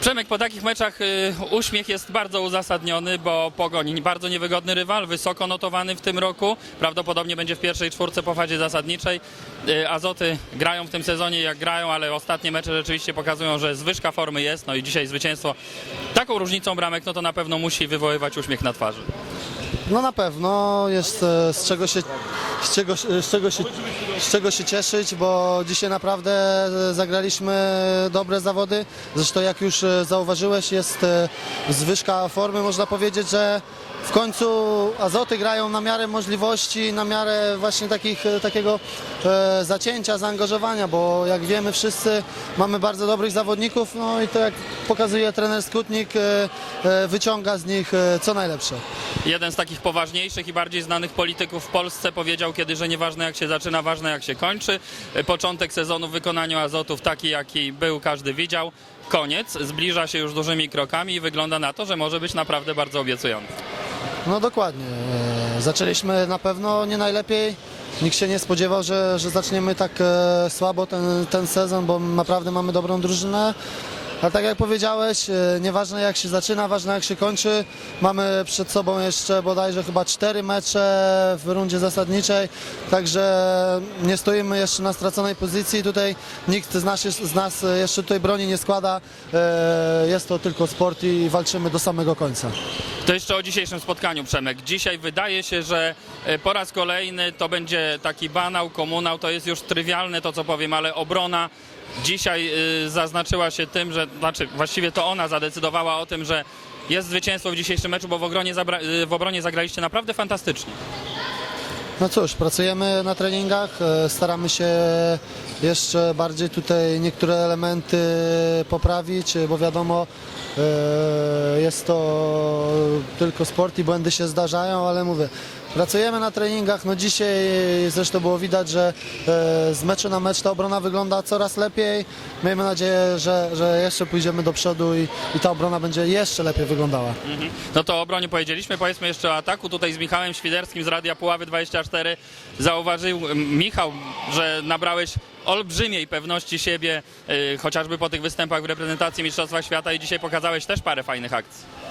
Przemek, po takich meczach y, uśmiech jest bardzo uzasadniony, bo Pogoń bardzo niewygodny rywal, wysoko notowany w tym roku. Prawdopodobnie będzie w pierwszej czwórce po fazie zasadniczej. Y, Azoty grają w tym sezonie jak grają, ale ostatnie mecze rzeczywiście pokazują, że zwyżka formy jest. No i dzisiaj zwycięstwo taką różnicą bramek, no to na pewno musi wywoływać uśmiech na twarzy. No na pewno jest e, z czego się, z czego, z czego, się, z czego się cieszyć, bo dzisiaj naprawdę e, zagraliśmy dobre zawody. Zresztą jak już e, zauważyłeś jest e, zwyżka formy. Można powiedzieć, że w końcu Azoty grają na miarę możliwości, na miarę właśnie takich, e, takiego e, zacięcia, zaangażowania, bo jak wiemy wszyscy mamy bardzo dobrych zawodników, no i to jak pokazuje trener Skutnik, e, wyciąga z nich co najlepsze. Jeden z takich poważniejszych i bardziej znanych polityków w Polsce powiedział kiedy, że nieważne jak się zaczyna, ważne jak się kończy. Początek sezonu w wykonaniu Azotów taki, jaki był, każdy widział. Koniec, zbliża się już dużymi krokami i wygląda na to, że może być naprawdę bardzo obiecujący. No dokładnie. E, Zaczęliśmy na pewno nie najlepiej. Nikt się nie spodziewał, że, że zaczniemy tak e, słabo ten, ten sezon, bo naprawdę mamy dobrą drużynę. Ale tak jak powiedziałeś, e, nieważne jak się zaczyna, ważne jak się kończy. Mamy przed sobą jeszcze bodajże chyba cztery mecze w rundzie zasadniczej, także nie stoimy jeszcze na straconej pozycji. Tutaj nikt z nas, z nas jeszcze tutaj broni nie składa. E, Jest to tylko sport i walczymy do samego końca. To jeszcze o dzisiejszym spotkaniu, Przemek. Dzisiaj wydaje się, że e, po raz kolejny to będzie taki banał, komunał, to jest już trywialne to, co powiem, ale obrona dzisiaj zaznaczyła się tym, że, znaczy właściwie to ona zadecydowała o tym, że jest zwycięstwo w dzisiejszym meczu, bo w, obronie zabra- y, w obronie zagraliście naprawdę fantastycznie. No cóż, pracujemy na treningach, e, staramy się jeszcze bardziej tutaj niektóre elementy poprawić, e, bo wiadomo, e, jest to tylko sport i błędy się zdarzają, ale mówię, pracujemy na treningach, no dzisiaj zresztą było widać, że e, z meczu na mecz ta obrona wygląda coraz lepiej. Miejmy nadzieję, że, że jeszcze pójdziemy do przodu i, i ta obrona będzie jeszcze lepiej wyglądała. No to o obronie powiedzieliśmy, powiedzmy jeszcze o ataku. Tutaj z Michałem Świderskim z Radia Puławy 24 zauważył Michał, że nabrałeś olbrzymiej pewności siebie, y, chociażby po tych występach w reprezentacji Mistrzostwa Świata i dzisiaj pokazałeś też parę fajnych akcji.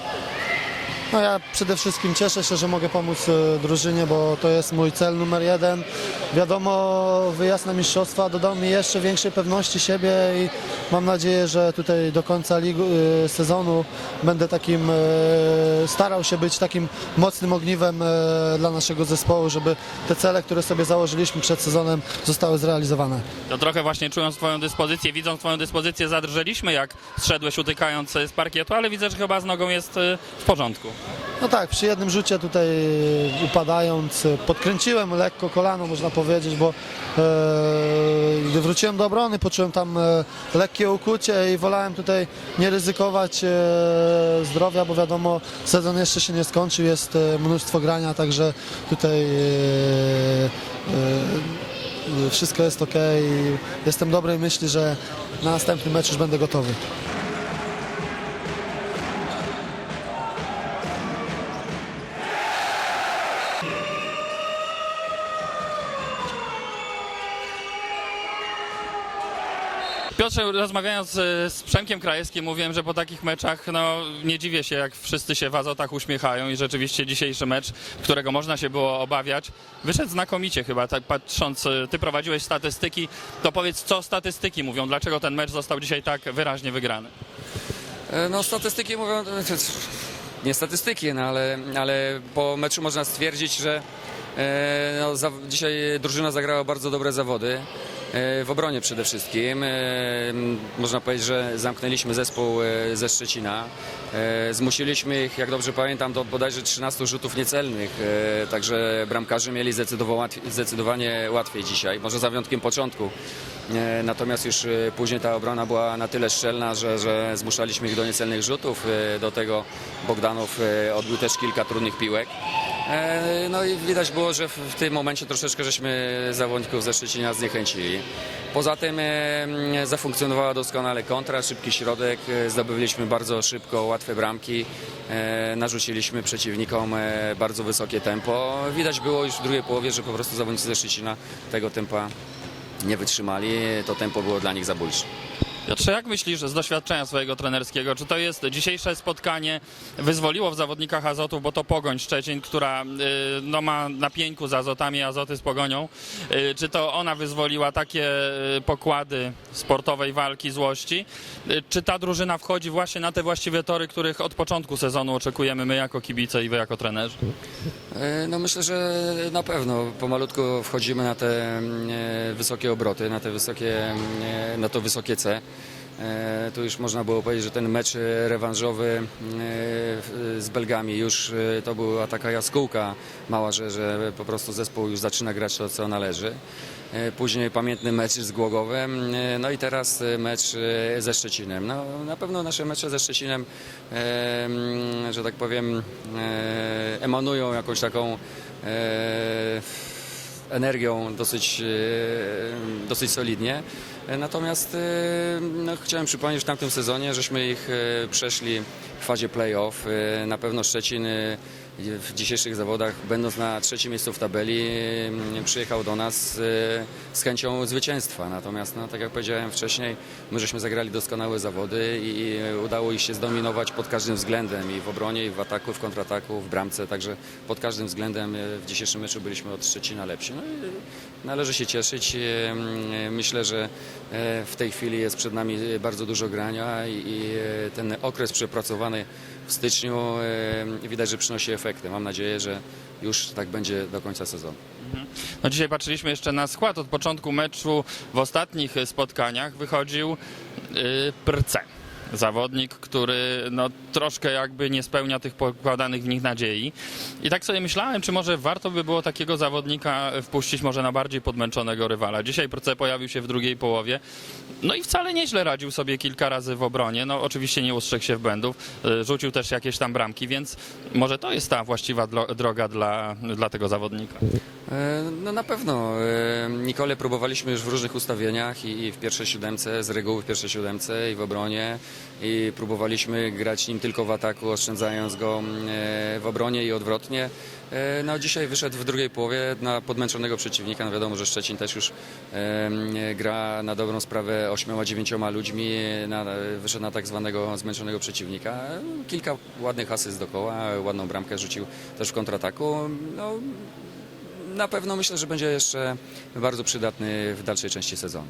No ja przede wszystkim cieszę się, że mogę pomóc e, drużynie, bo to jest mój cel numer jeden. Wiadomo, wyjazd na mistrzostwa dodał mi jeszcze większej pewności siebie i mam nadzieję, że tutaj do końca e, sezonu będę takim, e, starał się być takim mocnym ogniwem dla naszego zespołu, żeby te cele, które sobie założyliśmy przed sezonem zostały zrealizowane. To trochę właśnie czując twoją dyspozycję, widząc twoją dyspozycję zadrżeliśmy jak zszedłeś utykając z parkietu, ale widzę, że chyba z nogą jest w porządku. No tak, przy jednym rzucie tutaj upadając, podkręciłem lekko kolano, można powiedzieć, bo e, gdy wróciłem do obrony, poczułem tam e, lekkie ukucie i wolałem tutaj nie ryzykować e, zdrowia, bo wiadomo, sezon jeszcze się nie skończył, jest e, mnóstwo grania, także tutaj e, e, wszystko jest ok jestem dobrej myśli, że na następny mecz już będę gotowy. Piotrze, rozmawiając y, z Przemkiem Krajewskim, mówiłem, że po takich meczach no, nie dziwię się, jak wszyscy się w Azotach uśmiechają i rzeczywiście dzisiejszy mecz, którego można się było obawiać, wyszedł znakomicie chyba, tak patrząc, y, ty prowadziłeś statystyki, to powiedz, co statystyki mówią, dlaczego ten mecz został dzisiaj tak wyraźnie wygrany? E, No statystyki mówią, nie statystyki, no ale, ale po meczu można stwierdzić, że e, no, za, dzisiaj drużyna zagrała bardzo dobre zawody. E, W obronie przede wszystkim. E, Można powiedzieć, że zamknęliśmy zespół e, ze Szczecina. Zmusiliśmy ich, jak dobrze pamiętam, do bodajże 13 rzutów niecelnych. Także bramkarze mieli zdecydowanie łatwiej dzisiaj. Może za wyjątkiem początku. Natomiast już później ta obrona była na tyle szczelna, że, że zmuszaliśmy ich do niecelnych rzutów. Do tego Bogdanow e, odbił też kilka trudnych piłek. E, No i widać było, że w, tym momencie troszeczkę żeśmy zawodników ze Szczecina zniechęcili. Poza tym e, zafunkcjonowała doskonale kontra, szybki środek, e, zdobyliśmy bardzo szybko łatwe bramki, narzuciliśmy przeciwnikom bardzo wysokie tempo. Widać było już w drugiej połowie, że po prostu zawodnicy ze Szczecina tego tempa nie wytrzymali, to tempo było dla nich zabójcze. Piotrze, jak myślisz z doświadczenia swojego trenerskiego, czy to jest dzisiejsze spotkanie wyzwoliło w zawodnikach Azotów, bo to Pogoń Szczecin, która y, no, ma na pieńku z Azotami, Azoty z Pogonią, y, czy to ona wyzwoliła takie y, pokłady sportowej walki, złości, czy ta drużyna wchodzi właśnie na te właściwe tory, których od początku sezonu oczekujemy my jako kibice i wy jako trenerzy? E, No myślę, że na pewno pomalutku wchodzimy na te mm, e, wysokie obroty, na te wysokie, mm, e, na to wysokie C. Tu już można było powiedzieć, że ten mecz rewanżowy mm, z Belgami już to była taka jaskółka mała, że, że po prostu zespół już zaczyna grać to, co należy. E, Później pamiętny mecz z Głogowem, e, no i teraz e, mecz ze Szczecinem. No, na pewno nasze mecze ze Szczecinem, mm, że tak powiem, emanują jakąś taką energią dosyć, dosyć solidnie. E, Natomiast e, no, chciałem przypomnieć, że w tamtym sezonie żeśmy ich e, przeszli w fazie playoff. Na pewno Szczecin w dzisiejszych zawodach, będąc na trzecim miejscu w tabeli, przyjechał do nas z chęcią zwycięstwa. Natomiast, no, tak jak powiedziałem wcześniej, my żeśmy zagrali doskonałe zawody i udało ich się zdominować pod każdym względem i w obronie, i w ataku, w kontrataku, w bramce, także pod każdym względem w dzisiejszym meczu byliśmy od Szczecina lepsi. No należy się cieszyć. Myślę, że w tej chwili jest przed nami bardzo dużo grania i, e, ten okres przepracowany w styczniu e, widać, że przynosi efekty. Mam nadzieję, że już tak będzie do końca sezonu. No dzisiaj patrzyliśmy jeszcze na skład. Od początku meczu w ostatnich spotkaniach wychodził yy, Prce. Zawodnik, który no, troszkę jakby nie spełnia tych pokładanych w nich nadziei. I tak sobie myślałem, czy może warto by było takiego zawodnika wpuścić może na bardziej podmęczonego rywala. Dzisiaj Prce pojawił się w drugiej połowie. No i wcale nieźle radził sobie kilka razy w obronie. No oczywiście nie ustrzegł się w błędów. Yy, Rzucił też jakieś tam bramki, więc może to jest ta właściwa droga dla, dla tego zawodnika. E, No na pewno. E, Nikole próbowaliśmy już w różnych ustawieniach i w pierwszej siódemce, z reguły w pierwszej siódemce i w obronie i próbowaliśmy grać nim tylko w ataku, oszczędzając go mm, e, w obronie i odwrotnie. No dzisiaj wyszedł w drugiej połowie na podmęczonego przeciwnika. No wiadomo, że Szczecin też już gra na dobrą sprawę ośmioma, dziewięcioma ludźmi. Na, wyszedł na tak zwanego zmęczonego przeciwnika. Kilka ładnych asyst dokoła, ładną bramkę rzucił też w kontrataku. No, na pewno myślę, że będzie jeszcze bardzo przydatny w dalszej części sezonu.